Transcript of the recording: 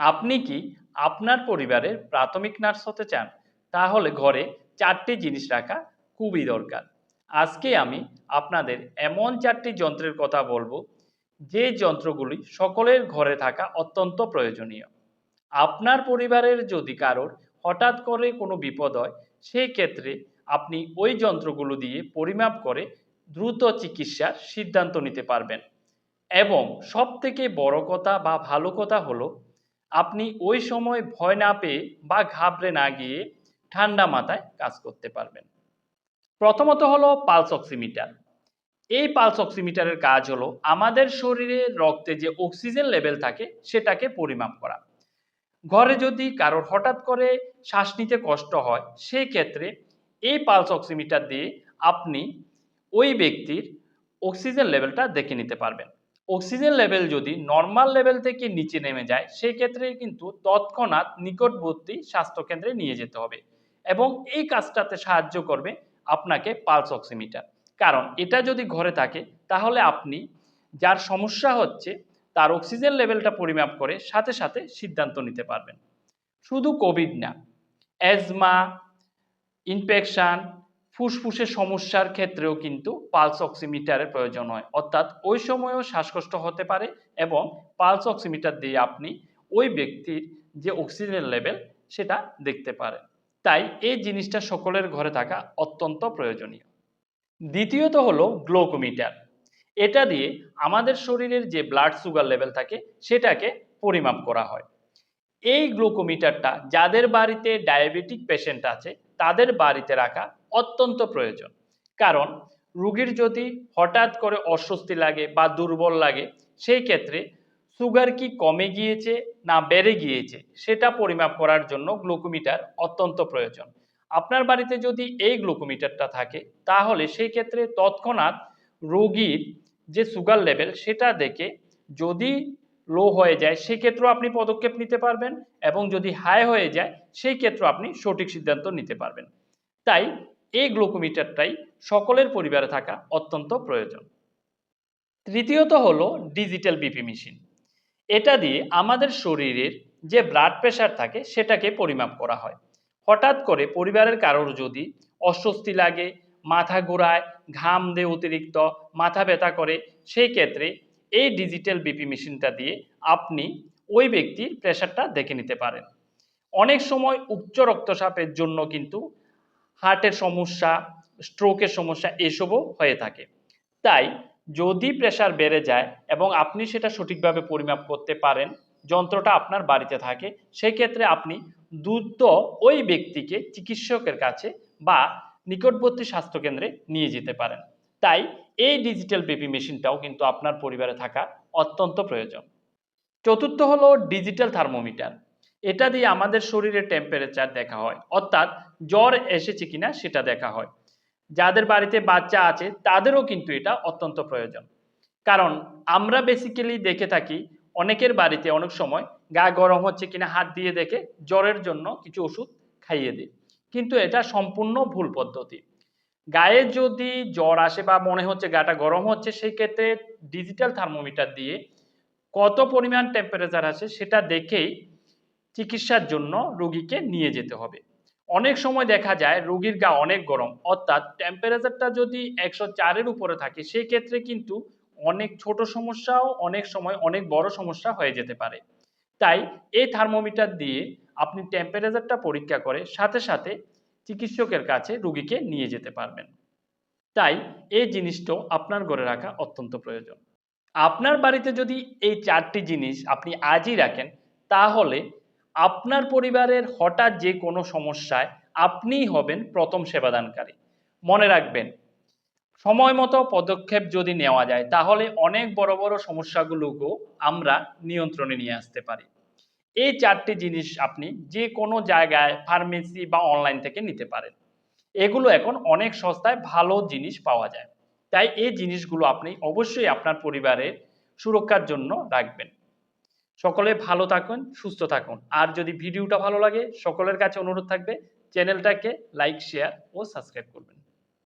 আপনি কি আপনার পরিবারের প্রাথমিক নার্স হতে চান? তাহলে ঘরে চারটি জিনিস রাখা খুবই দরকার। আজকে আমি আপনাদের এমন চারটি যন্ত্রের কথা বলব, যে যন্ত্রগুলি সকলের ঘরে থাকা অত্যন্ত প্রয়োজনীয়। আপনার পরিবারের যদি কারোর হঠাৎ করে কোনো বিপদ হয় সেই ক্ষেত্রে আপনি ওই যন্ত্রগুলো দিয়ে পরিমাপ করে দ্রুত চিকিৎসার সিদ্ধান্ত নিতে পারবেন। এবং সব থেকে বড় কথা বা ভালো কথা হলো আপনি ওই সময় ভয় না পেয়ে বা ঘাবড়ে না গিয়ে ঠান্ডা মাথায় কাজ করতে পারবেন। প্রথমত হলো পালস অক্সিমিটার এই পালস অক্সিমিটারের কাজ হলো আমাদের শরীরে রক্তে যে অক্সিজেন লেভেল থাকে সেটাকে পরিমাপ করা। ঘরে যদি কারোর হঠাৎ করে শ্বাস নিতে কষ্ট হয় সেই ক্ষেত্রে এই পালস অক্সিমিটার দিয়ে আপনি ওই ব্যক্তির অক্সিজেন লেভেলটা দেখে নিতে পারবেন। অক্সিজেন লেভেল যদি নর্মাল লেভেল থেকে নিচে নেমে যায় সেই ক্ষেত্রে কিন্তু তৎক্ষণাৎ নিকটবর্তী স্বাস্থ্যকেন্দ্রে নিয়ে যেতে হবে এবং এই কাজটাতে সাহায্য করবে আপনাকে পালস অক্সিমিটার কারণ এটা যদি ঘরে থাকে, তাহলে আপনি যার সমস্যা হচ্ছে, তার অক্সিজেন লেভেলটা পরিমাপ করে সাথে সাথে সিদ্ধান্ত নিতে পারবেন। শুধু কোভিড না অ্যাজমা ইনফেকশান ফুসফুসের সমস্যার ক্ষেত্রেও কিন্তু পালস অক্সিমিটারের প্রয়োজন হয়। অর্থাৎ ওই সময়ও শ্বাসকষ্ট হতে পারে এবং পালস অক্সিমিটার দিয়ে আপনি ওই ব্যক্তির যে অক্সিজেন লেভেল সেটা দেখতে পারেন। তাই এই জিনিসটা সকলের ঘরে থাকা অত্যন্ত প্রয়োজনীয়। দ্বিতীয়ত হলো গ্লোকোমিটার। এটা দিয়ে আমাদের শরীরের যে ব্লাড সুগার লেভেল থাকে সেটাকে পরিমাপ করা হয়। এই গ্লুকোমিটারটা যাদের বাড়িতে ডায়াবেটিক পেশেন্ট আছে তাদের বাড়িতে রাখা অত্যন্ত প্রয়োজন। কারণ রুগীর যদি হঠাৎ করে অস্বস্তি লাগে বা দুর্বল লাগে, সেই ক্ষেত্রে সুগার কি কমে গিয়েছে না বেড়ে গিয়েছে, সেটা পরিমাপ করার জন্য গ্লুকোমিটার অত্যন্ত প্রয়োজন। আপনার বাড়িতে যদি এই গ্লুকোমিটারটা থাকে, তাহলে সেই ক্ষেত্রে তৎক্ষণাৎ রোগীর যে সুগার লেভেল, সেটা দেখে যদি লো হয়ে যায় সেক্ষেত্রেও আপনি পদক্ষেপ নিতে পারবেন এবং যদি হাই হয়ে যায়, সেই ক্ষেত্রে আপনি সঠিক সিদ্ধান্ত নিতে পারবেন। তাই এই গ্লুকোমিটারটাই সকলের পরিবারে থাকা অত্যন্ত প্রয়োজন। তৃতীয়ত হলো ডিজিটাল বিপি মেশিন। এটা দিয়ে আমাদের শরীরের যে ব্লাড প্রেশার থাকে, সেটাকে পরিমাপ করা হয়। হঠাৎ করে পরিবারের কারোর যদি অস্বস্তি লাগে, মাথা ঘোরায়, ঘাম দেয় অতিরিক্ত, মাথা ব্যথা করে, সেই ক্ষেত্রে এই ডিজিটাল বিপি মেশিনটা দিয়ে আপনি ওই ব্যক্তির প্রেশারটা দেখে নিতে পারেন। অনেক সময় উচ্চ রক্তচাপের জন্য কিন্তু হার্টের সমস্যা স্ট্রোকের সমস্যা এসবও হয়ে থাকে। তাই যদি প্রেশার বেড়ে যায় এবং আপনি সেটা সঠিকভাবে পরিমাপ করতে পারেন, যন্ত্রটা আপনার বাড়িতে থাকে সেই ক্ষেত্রে আপনি দ্রুত ওই ব্যক্তিকে চিকিৎসকের কাছে বা নিকটবর্তী স্বাস্থ্যকেন্দ্রে নিয়ে যেতে পারেন। তাই এই ডিজিটাল বেবি মেশিনটাও কিন্তু আপনার পরিবারে থাকা অত্যন্ত প্রয়োজন। চতুর্থ হলো ডিজিটাল থার্মোমিটার এটা দিয়ে আমাদের শরীরের টেম্পারেচার দেখা হয়, অর্থাৎ জ্বর এসেছে কিনা সেটা দেখা হয়। যাদের বাড়িতে বাচ্চা আছে, তাদেরও কিন্তু এটা অত্যন্ত প্রয়োজন। কারণ আমরা বেসিক্যালি দেখে থাকি, অনেকের বাড়িতে অনেক সময় গা গরম হচ্ছে কিনা হাত দিয়ে দেখে জ্বরের জন্য কিছু ওষুধ খাইয়ে দিই কিন্তু এটা সম্পূর্ণ ভুল পদ্ধতি। গায়ে যদি জ্বর আসে বা মনে হচ্ছে গাটা গরম হচ্ছে, সেই ক্ষেত্রে ডিজিটাল থার্মোমিটার দিয়ে কত পরিমাণ টেম্পারেচার আছে সেটা দেখেই চিকিৎসার জন্য রোগীকে নিয়ে যেতে হবে। অনেক সময় দেখা যায় রোগীর গা অনেক গরম, অর্থাৎ টেম্পারেচারটা যদি একশো চারের উপরে থাকে, সেই ক্ষেত্রে কিন্তু অনেক ছোট সমস্যাও অনেক সময় অনেক বড় সমস্যা হয়ে যেতে পারে। তাই এই থার্মোমিটার দিয়ে আপনি টেম্পারেচারটা পরীক্ষা করে, সাথে সাথে চিকিৎসকের কাছে রুগীকে নিয়ে যেতে পারবেন। তাই এই জিনিসটাও আপনার ঘরে রাখা অত্যন্ত প্রয়োজন। আপনার বাড়িতে যদি এই চারটি জিনিস আপনি আজই রাখেন, তাহলে আপনার পরিবারের হঠাৎ যে কোনো সমস্যায় আপনিই হবেন প্রথম সেবাদানকারী। মনে রাখবেন, সময় মতো পদক্ষেপ যদি নেওয়া যায়, তাহলে অনেক বড় বড় সমস্যাগুলোকেও আমরা নিয়ন্ত্রণে নিয়ে আসতে পারি। এই চারটি জিনিস আপনি যে কোনো জায়গায় ফার্মেসি বা অনলাইন থেকে নিতে পারেন। এগুলো এখন অনেক সস্তায় ভালো জিনিস পাওয়া যায়। তাই এই জিনিসগুলো আপনি অবশ্যই আপনার পরিবারের সুরক্ষার জন্য রাখবেন। সকলে ভালো থাকুন, সুস্থ থাকুন। আর যদি ভিডিওটা ভালো লাগে, সকলের কাছে অনুরোধ থাকবে, চ্যানেলটাকে লাইক শেয়ার ও সাবস্ক্রাইব করবেন।